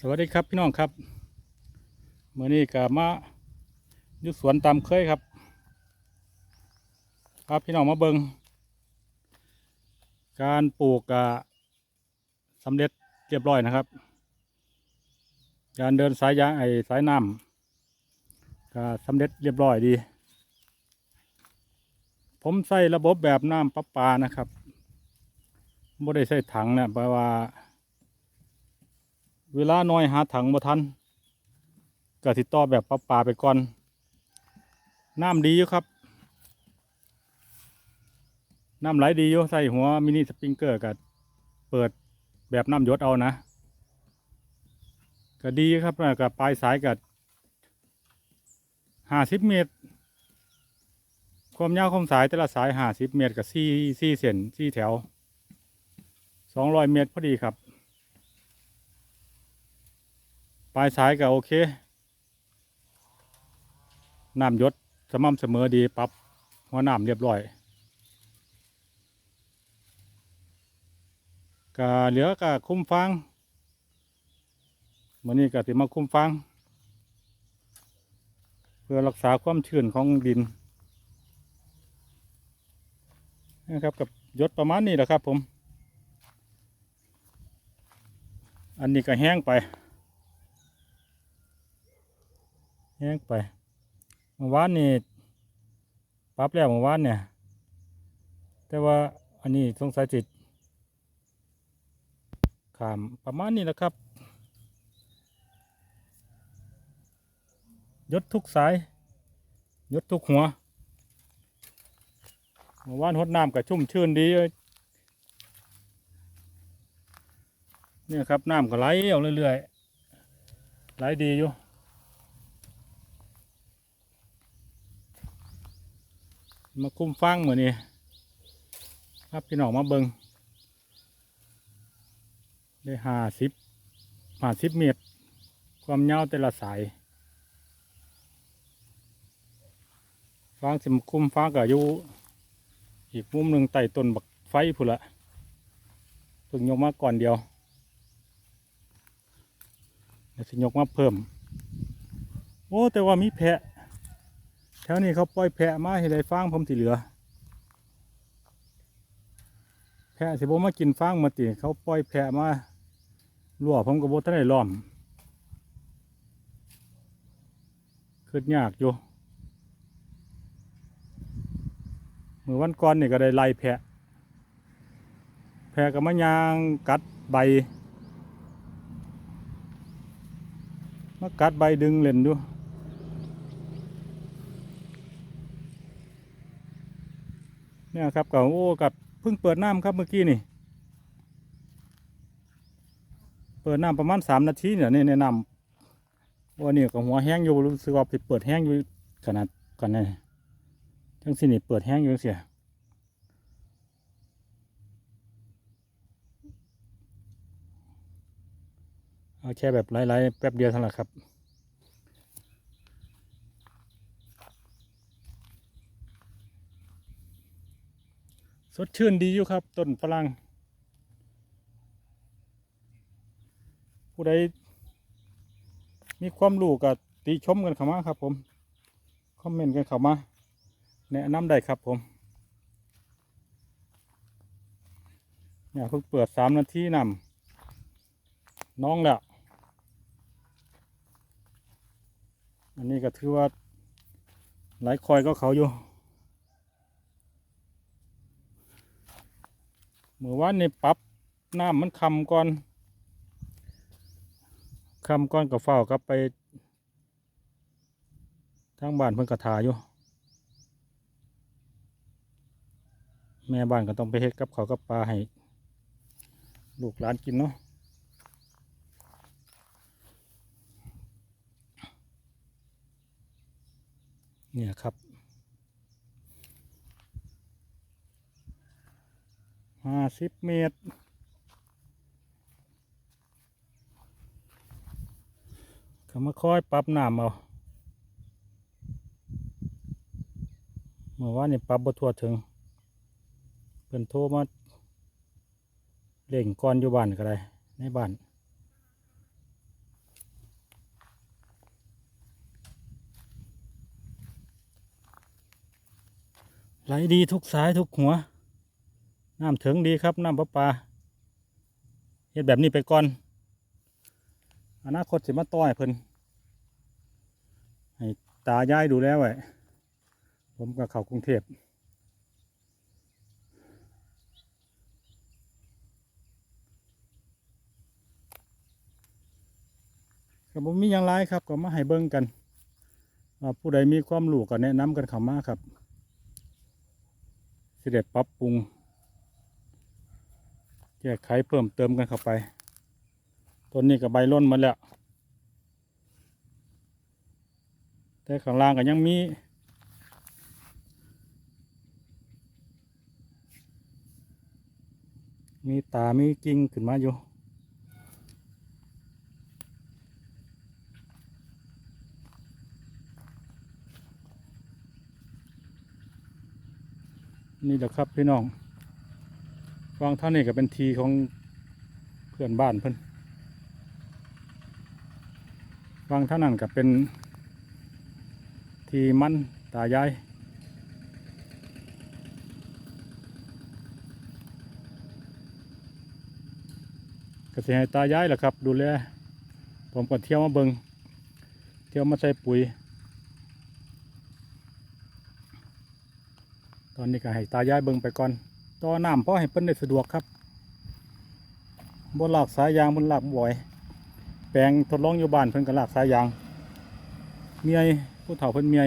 สวัสดีครับพี่น้องครับเมื่อนี้ก็มาอยู่สวนตามเคยครับครับพี่น้องมาเบิงการปลูกกะสำเร็จเรียบร้อยนะครับ การเดินสายยางไอสายน้ำก็สำเร็จเรียบร้อยดี ผมใส่ระบบแบบน้ำประปานะครับไม่ได้ใส่ถังนะแปลว่า เวลาน้อยหาถังบ่ทันก็ติดต่อแบบปลาปลาไปก่อน น้ำดีอยู่ครับ น้ำไหลดีอยู่ใส่หัวมินิสปริงเกอร์ก็เปิดแบบน้ำยดเอานะ ก็ดีครับกับปลายสายกับห้าสิบเมตร ความยาวของสายแต่ละสายห้าสิบเมตรกับสี่สี่เส้นสี่แถวสองร้อยเมตรพอดีครับ ปลายสายก็โอเค น้ำยดสม่ำเสมอดีปรับหัวน้ำเรียบร้อยก็เหลือก็คุ้มฟังวันนี้ก็ติมาคุ้มฟัง เพื่อรักษาความชื้นของดินนะครับกับยดประมาณนี้แหละครับผม อันนี้ก็แห้งไป แห้งไปเมื่อวานนี่ปรับแล้วเมื่อวานเนี่ย แต่ว่าอันนี้สงสัยจิตขามประมาณนี้แหละครับยดทุกสายยดทุกหัวเมื่อวานหดน้ำกับชุ่มชื่นดีเลยเนี่ยครับน้ำก็ไหลเอาเรื่อยๆไหลดีอยู่ มาคุ้มฟังเหมือนนี้ครับพี่น้องมาเบิงได้ห้าสิบห้าสิบเมตร ความยาวแต่ละสายฟางสิมคุ้มฟางก็อยู่อีกมุมหนึ่งใต้ต้นบักไฟพุ่นละเพิ่งยกมาก่อนเดียวเดี๋ยวสิยกมาเพิ่ม โอ้ แต่ว่ามีแพะ แถวนี้เขาปล่อยแพะมาให้ได้ฟางผมที่เหลือ แพะสิบ่มากินฟางมาติเขาปล่อยแพะมาลั่วผมก็บ่ทันได้ล้อมคืดยากอยู่เมื่อวันก่อนนี่ก็ได้ไล่แพะ แพะก็มายางกัดใบ มากัดใบดึงเล่นดู เนี่ยครับก็โอ้กับเพิ่งเปิดน้ำครับเมื่อกี้นี่ เปิดน้ำประมาณสามนาทีเนี่ยนี่แนะนำว่านี่ก็หัวแห้งอยู่รู้สึกว่าไปเปิดแห้งอยู่ขนาดกันนี่จังสินี่เปิดแห้งอยู่เสียเอาแค่แบบไล่ๆแป๊บเดียวเท่านั้นครับ สดชื่นดีอยู่ครับ ต้นฝรั่งผู้ใดมีความรู้ก็ติชมกันเข้ามาครับผม คอมเมนต์กันเข้ามา แนะนำได้ครับผมเนี่ยเพิ่งเปิดสามนาทีนำน้องแล้ว อันนี้ก็ถือว่าหลายคอยก็เขาอยู่ เมื่อวานนี่ปรับน้ำมันคำก่อนคำก่อนกับเฝ้าวกับไป ทางบ้านเพิ่นกระถาอยู่ แม่บ้านก็ต้องไปเฮ็ดกับเขาวกับปลาให้ลูกหลานกินเนาะเนี่ยครับ ห้าสิบเมตร ก็มาค่อยปรับน้ำเอาเมื่อวานนี่ปรับบทั่วถึง เป็นโทรมาเล่งก้อนอยู่บ้านก็ได้ในบ้านไหลดีทุกสายทุกหัว น้ำถึงดีครับน้ำประปาเฮ็ดแบบนี้ไปก่อน อนาคตสิมาต่อยเพิ่นให้ตายายดูแลไว้ผมกับเขากรุงเทพก็บ่มีหยังไรครับก็มาให้เบิ่งกันผู้ใดมีความรู้ก็แนะนำกันเข้ามาครับสิได้ปรับปรุง ก้ไขเพิ่มเติมกันเข้าไป ต้นนี้ก็ใบร่นมาแล้ว แต่ข้างล่างก็ยังมีมีตา มีกิ่งขึ้นมาอยู่ นี่แหละครับพี่น้อง ฟังเท่านี้ก็เป็นทีของเพื่อนบ้านเพิ่นฟังเท่านั้นก็เป็นทีมันตายายก็สิให้ตายายแหละครับ ดูแลผมก็เที่ยวมาเบิงเที่ยวมาใส่ปุ๋ย ตอนนี้ก็ให้ตายายเบิงไปก่อน ต่อน้ำเพราะให้เพิ่นได้สะดวกครับบนหลากสายยางบนหลากบ่อย แปลงทดลองอยู่บ้านเพิ่นก็ลากสายยาง เมียผู้เฒ่าเพิ่นเมีย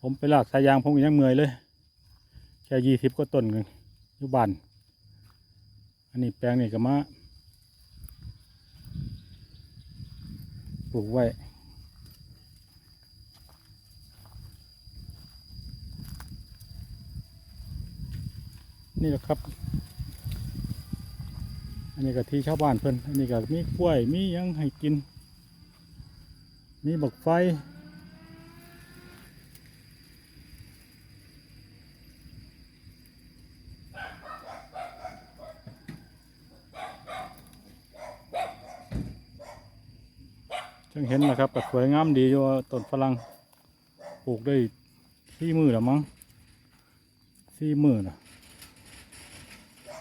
ผมไปหลากสายยางผมยังเมื่อยเลยแค่ยี่สิบก็ต้นเองอยู่บ้าน อันนี้แปลงนี่ก็มาปลูกไว้ นี่แหละครับ อันนี้ก็ที่ชาวบ้านเพิ่นอันนี้ก็มีกล้วยมียังให้กิน มีบักไฟจังเห็นนะครับก็สวยงามดีอยู่ต้นฝรั่งปลูกได้สี่มือแล้วมั้งสี่มือนะ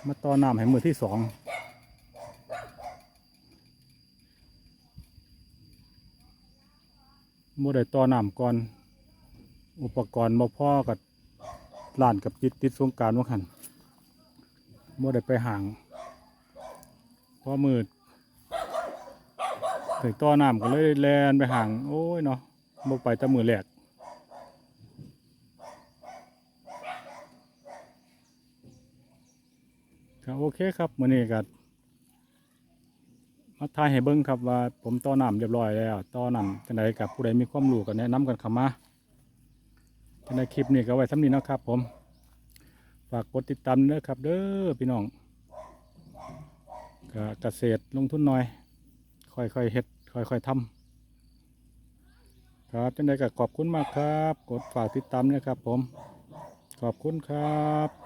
มาต่อน้ำให้มือที่สองบ่ได้ต่อน้ำก่อน อุปกรณ์บ่พ่อกับร้านกับปิดติดสงการว่าหันบ่ได้ไปห่างพราะมืดถึงต่อน้ำก็เลยแลนไปห่าง โอ้ยเนาะบ่ไปแต่มือแหลก ก็โอเคครับมื้อนี้ก็มาทายให้เบิ่งครับว่า ผมต่อน้ำเรียบร้อยแล้วต่อน้ำจังไดกับผู้ใดมีความรู้ก็แนะนำกันเข้ามาจังไดคลิปนี้ก็ไว้สำนี้นะครับ ผมฝากกดติดตามเด้อครับ เด้อพี่น้องก็เกษตรลงทุนหน้อย ค่อยๆเฮ็ดค่อยๆทำครับจังไดก็ขอบคุณมากครับ กดฝากติดตามนะครับ ผม ขอบคุณครับ